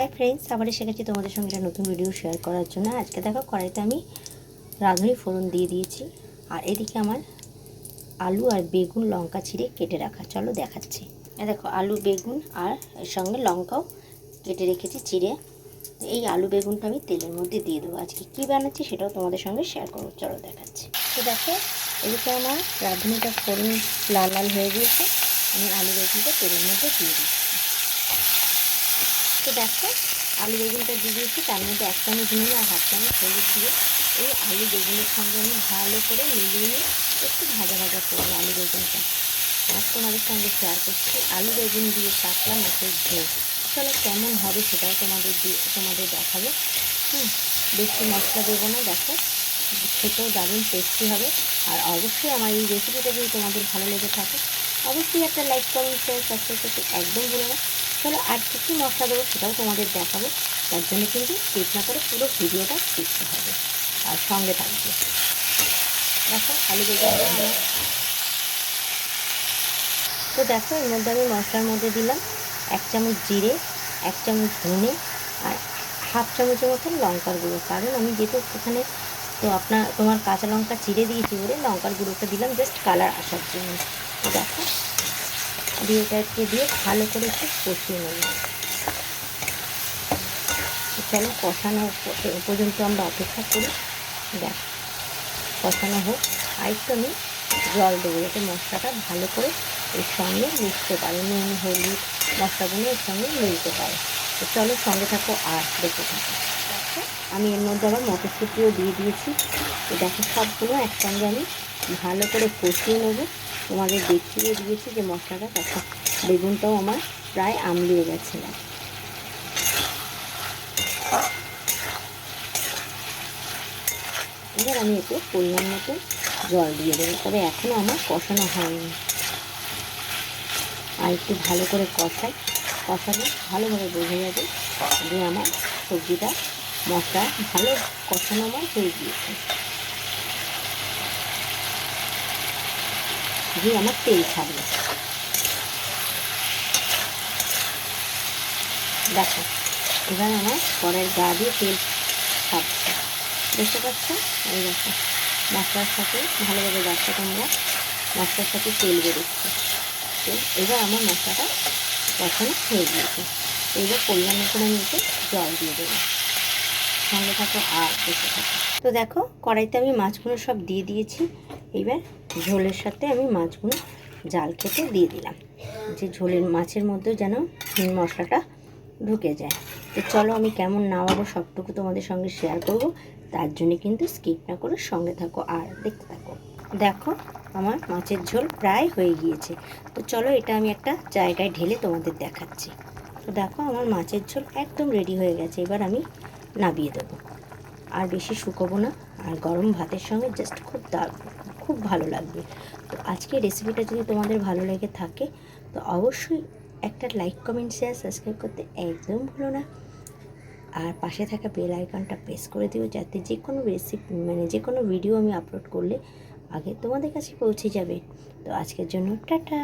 Hi friends আবার এসে গেছি তোমাদের সঙ্গে একটা নতুন ভিডিও শেয়ার করার জন্য। আজকে দেখো কড়াইতে আমি রাঁধুনি ফোড়ন দিয়ে দিয়েছি। আর এদিকে আমার আলু আর বেগুন লঙ্কা ছিঁড়ে কেটে রাখা। চলো দেখাচ্ছি। দেখো, আলু, বেগুন আর এর সঙ্গে লঙ্কাও কেটে রেখেছি চিড়ে এই আলু, বেগুনটা আমি তেলের মধ্যে দিয়ে দেবো। আজকে কী বানাচ্ছি সেটাও তোমাদের সঙ্গে শেয়ার করব। চলো দেখাচ্ছি। তো দেখো, এদিকে আমার রাঁধুনিটা ফোড়ন লাল লাল হয়ে গিয়েছে। আমি আলু, বেগুনটা তেলের মধ্যে দিয়ে দিচ্ছি। তো দেখো আলু বেগুনটা দিয়ে দিয়েছি, তার মধ্যে এক চামচ নুন আর হাফ চামচ হলুদ দিয়ে এই আলু বেগুনের সঙ্গে আমি ভালো করে মিলিয়ে নিয়ে একটু ভাজা ভাজা করব আলু বেগুনটা। আর তোমাদের সঙ্গে শেয়ার করছি, আলু বেগুন দিয়ে কাতলা মাছের ঝোল চলো কেমন হবে সেটাও তোমাদের দিয়ে, তোমাদের দেখাবো। হুম, বেশি মশলা দেবো না, দেখো খেতেও দারুণ টেস্টি হবে। আর অবশ্যই আমার এই রেসিপিটা যদি তোমাদের ভালো লেগে থাকে, অবশ্যই একটা লাইক কমেন্ট শেয়ার সাবস্ক্রাইব করতে একদম ভুলো না। চলো আর কী কী মশলা দেবো সেটাও তোমাদের দেখাবো। তার জন্য কিন্তু স্কিপ না করে পুরো ভিডিওটা দেখতে হবে আর সঙ্গে থাকবে। দেখো, আলু বেগুন আমার তো দেখো, এর মধ্যে আমি মশলার মধ্যে দিলাম এক চামচ জিরে, এক চামচ ধনে আর হাফ চামচের মতন লঙ্কার গুঁড়ো। কারণ আমি যেহেতু এখানে তো আপনার তোমার কাঁচা লঙ্কা চিড়ে দিয়েছি বলে লঙ্কার গুঁড়োটা দিলাম জাস্ট কালার আসার জন্য। দেখো দিয়ে এটাকে দিয়ে ভালো করে একটু কষিয়ে নেব। চলো কষানো পর্যন্ত আমরা অপেক্ষা করি। দেখ, কষানো হোক। আর একটু আমি জল দেবো যাতে মশলাটা ভালো করে এর সঙ্গে মিশতে পারে। নুন, হলুদ মশলাগুলো এর সঙ্গে মিলতে পারে। তো চলো সঙ্গে থাকো আর দেখতে থাকো। আমি এর মধ্যে আবার মটরশুঁটিও দিয়ে দিয়েছি। দেখো সবগুলো একসঙ্গে আমি ভালো করে কষিয়ে নেব। তোমাদের দেখিয়ে দিয়েছি যে মশলাটা দেখো, বেগুনটাও আমার প্রায় আমলিয়ে গেছে। না এবার আমি এতে পরিমাণ মতো জল দিয়ে দেবো, তবে এখনও আমার কষানো হয়নি। আর একটু ভালো করে কষাই, কষালে ভালোভাবে বোঝা যাবে যে আমার সবজিটা মশলা ভালো কষানো আমার হয়ে গিয়েছে। দিয়ে আমার তেল ছাড়বে। দেখো, এবার আমার কড়াইয়ের গা দিয়ে তেল ছাড়ছে। দেখতে পাচ্ছ? এই দেখো, মশলার সাথে, ভালোভাবে দেখো তোমরা, মশলার সাথে তেল বেরোচ্ছে। তো এবার আমার মশলাটা কষানো হয়ে গিয়েছে। এবার পরিমাণ মতন আমি জল দিয়ে দেবো। সঙ্গে থাকো আর দেখতে থাকো। তো দেখো, কড়াইতে আমি মাছগুলো সব দিয়ে দিয়েছি। এবার ঝোলের সাথে আমি মাছগুলো জাল খেতে দিয়ে দিলাম। যে ঝোলের মাছের মধ্যেও যেন মশলাটা ঢুকে যায়। তো চলো আমি কেমন নামাবো সবটুকু তোমাদের সঙ্গে শেয়ার করব। তার জন্য কিন্তু স্কিপ না করে সঙ্গে থাকো আর দেখতে থাকো। দেখো আমার মাছের ঝোল প্রায় হয়ে গিয়েছে। তো চলো এটা আমি একটা জায়গায় ঢেলে তোমাদের দেখাচ্ছি। তো দেখো আমার মাছের ঝোল একদম রেডি হয়ে গেছে। এবার আমি নাবিয়ে দেবো। আর বেশি শুকোবো না। আর গরম ভাতের সঙ্গে জাস্ট খুব দারুণ খুব ভালো লাগবে। তো আজকে রেসিপিটা যদি তোমাদের ভালো লেগে থাকে, তো অবশ্যই একটা লাইক কমেন্ট শেয়ার সাবস্ক্রাইব করতে একদম ভুলো না। আর পাশে থাকা বেল আইকনটা প্রেস করে দিও যাতে যে কোনো রেসিপি মানে যে কোনো ভিডিও আমি আপলোড করলে আগে তোমাদের কাছে পৌঁছে যাবে। তো আজকের জন্য টাটা!